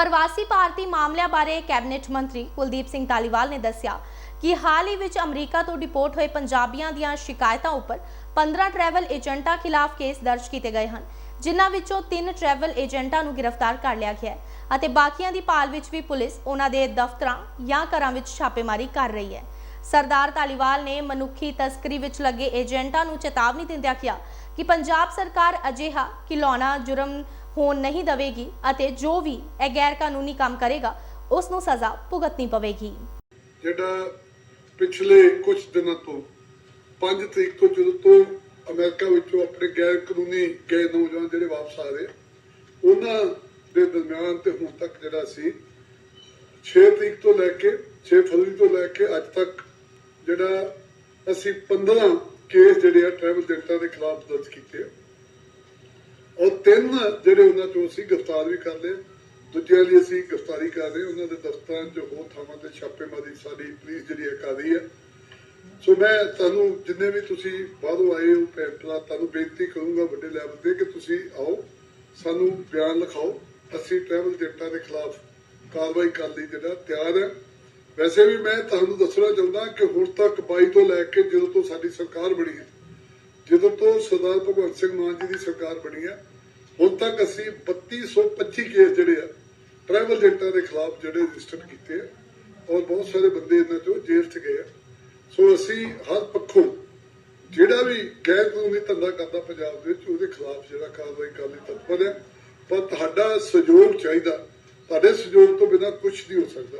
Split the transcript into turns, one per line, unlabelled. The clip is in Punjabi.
ਪ੍ਰਵਾਸੀ ਭਾਰਤੀ ਮਾਮਲਿਆਂ ਬਾਰੇ ਕੈਬਨਿਟ ਮੰਤਰੀ ਕੁਲਦੀਪ ਸਿੰਘ ਧਾਲੀਵਾਲ ਨੇ ਦੱਸਿਆ ਕਿ ਹਾਲ ਹੀ ਵਿੱਚ ਅਮਰੀਕਾ ਤੋਂ ਡਿਪੋਰਟ ਹੋਏ ਪੰਜਾਬੀਆਂ ਦੀਆਂ ਸ਼ਿਕਾਇਤਾਂ ਉੱਪਰ 15 ਟਰੈਵਲ ਏਜੰਟਾਂ ਖਿਲਾਫ ਕੇਸ ਦਰਜ ਕੀਤੇ ਗਏ ਹਨ, ਜਿਨ੍ਹਾਂ ਵਿੱਚੋਂ 3 ਟਰੈਵਲ ਏਜੰਟਾਂ ਨੂੰ ਗ੍ਰਿਫਤਾਰ ਕਰ ਲਿਆ ਗਿਆ ਹੈ ਅਤੇ ਬਾਕੀਆਂ ਦੀ ਭਾਲ ਵਿੱਚ ਵੀ ਪੁਲਿਸ ਉਹਨਾਂ ਦੇ ਦਫ਼ਤਰਾਂ ਜਾਂ ਘਰਾਂ ਵਿੱਚ ਛਾਪੇਮਾਰੀ ਕਰ ਰਹੀ ਹੈ। ਸਰਦਾਰ ਧਾਲੀਵਾਲ ਨੇ ਮਨੁੱਖੀ ਤਸਕਰੀ ਵਿੱਚ ਲੱਗੇ ਏਜੰਟਾਂ ਨੂੰ ਚੇਤਾਵਨੀ ਦਿੰਦਿਆਂ ਕਿਹਾ ਕਿ ਪੰਜਾਬ ਸਰਕਾਰ ਅਜਿਹਾ ਖਿਲੌਣਾ ਜੁਰਮ ਹੋਣ ਨਹੀਂ ਦੇਵੇਗੀ ਅਤੇ ਜੋ ਵੀ ਇਹ ਗੈਰ ਕਾਨੂੰਨੀ ਕੰਮ ਕਰੇਗਾ ਉਸ ਨੂੰ ਸਜ਼ਾ ਭੁਗਤਣੀ ਪਵੇਗੀ।
ਜਿਹੜਾ ਪਿਛਲੇ ਕੁਝ ਦਿਨਾਂ ਤੋਂ 5 ਤਰੀਕ ਤੋਂ ਜਦੋਂ ਤੋਂ ਅਮਰੀਕਾ ਵਿੱਚੋਂ ਆਪਣੇ ਗੈਰ ਕਾਨੂੰਨੀ ਗਏ ਨੌਜਵਾਨ ਜਿਹੜੇ ਵਾਪਸ ਆ ਰਹੇ, ਉਹਨਾਂ ਦੇ ਦਰਮਿਆਨ ਤੇ ਹੁਣ ਤੱਕ ਜਿਹੜਾ ਸੀ 6 ਤਰੀਕ ਤੋਂ ਲੈ ਕੇ 6 ਫਰਵਰੀ ਤੋਂ ਲੈ ਕੇ ਅੱਜ ਤੱਕ ਜਿਹੜਾ ਅਸੀਂ 15 ਕੇਸ ਜਿਹੜੇ ਆ ਟਰੈਵਲ ਏਜੰਟਾਂ ਦੇ ਖਿਲਾਫ ਦਰਜ ਕੀਤੇ ਆ। ਔਰ ਤਿੰਨ ਜਿਹੜੇ ਉਹਨਾਂ ਚੋਂ ਅਸੀਂ ਗ੍ਰਿਫਤਾਰ ਵੀ ਕਰ ਲਏ। ਦੂਜਿਆਂ ਲਈ ਅਸੀਂ ਗ੍ਰਿਫਤਾਰੀ ਕਰ ਰਹੇ ਉਹਨਾਂ ਦੇ ਦਫ਼ਤਰਾਂ 'ਚ ਹੋਰ ਥਾਵਾਂ ਤੇ ਛਾਪੇਮਾਰੀ ਸਾਡੀ ਪੁਲਿਸ ਜਿਹੜੀ ਹੈ ਕਰ ਰਹੀ ਹੈ ਸੋ ਮੈਂ ਤੁਹਾਨੂੰ ਜਿੰਨੇ ਵੀ ਤੁਸੀਂ ਬਾਹਰੋਂ ਆਏ ਹੋ ਭੈਣ ਤੁਹਾਨੂੰ ਬੇਨਤੀ ਕਰੂੰਗਾ ਵੱਡੇ ਲੈਵਲ ਤੇ ਕਿ ਤੁਸੀਂ ਆਓ, ਸਾਨੂੰ ਬਿਆਨ ਲਿਖਾਓ। ਅਸੀਂ ਟ੍ਰੈਵਲ ਏਜੰਟਾਂ ਦੇ ਖਿਲਾਫ ਕਾਰਵਾਈ ਕਰਨ ਲਈ ਜਿਹੜਾ ਤਿਆਰ ਹੈ ਵੈਸੇ ਵੀ ਮੈਂ ਤੁਹਾਨੂੰ ਦੱਸਣਾ ਚਾਹੁੰਦਾ ਕਿ ਹੁਣ ਤੱਕ 22 ਤੋਂ ਲੈ ਕੇ ਜਦੋਂ ਤੋਂ ਸਾਡੀ ਸਰਕਾਰ ਬਣੀ ਹੈ ਜਦੋਂ ਤੋਂ ਸਰਦਾਰ ਭਗਵੰਤ ਸਿੰਘ ਮਾਨ ਜੀ ਦੀ ਸਰਕਾਰ ਬਣੀ ਹੈ ਹੁਣ ਤੱਕ ਅਸੀਂ 3225 ਕੇਸ ਜਿਹੜੇ ਆ ਟਰੈਵਲ ਏਜੰਟਾਂ ਦੇ ਖਿਲਾਫ ਜਿਹੜੇ ਰਜਿਸਟਰ ਕੀਤੇ ਆ, ਔਰ ਬਹੁਤ ਸਾਰੇ ਬੰਦੇ ਇਹਨਾਂ ਚੋਂ ਜੇਲ੍ਹ 'ਚ ਗਏ ਆ। ਸੋ ਅਸੀਂ ਹਰ ਪੱਖੋਂ ਜਿਹੜਾ ਵੀ ਗੈਰ ਕਾਨੂੰਨੀ ਧੰਦਾ ਕਰਦਾ ਪੰਜਾਬ ਦੇ ਵਿੱਚ, ਉਹਦੇ ਖਿਲਾਫ ਜਿਹੜਾ ਕਾਰਵਾਈ ਕਰਨ ਲਈ ਤਤਪਰ ਹੈ ਪਰ ਤੁਹਾਡਾ ਸਹਿਯੋਗ ਚਾਹੀਦਾ, ਤੁਹਾਡੇ ਸਹਿਯੋਗ ਤੋਂ ਬਿਨਾਂ ਕੁਝ ਨਹੀਂ ਹੋ ਸਕਦਾ।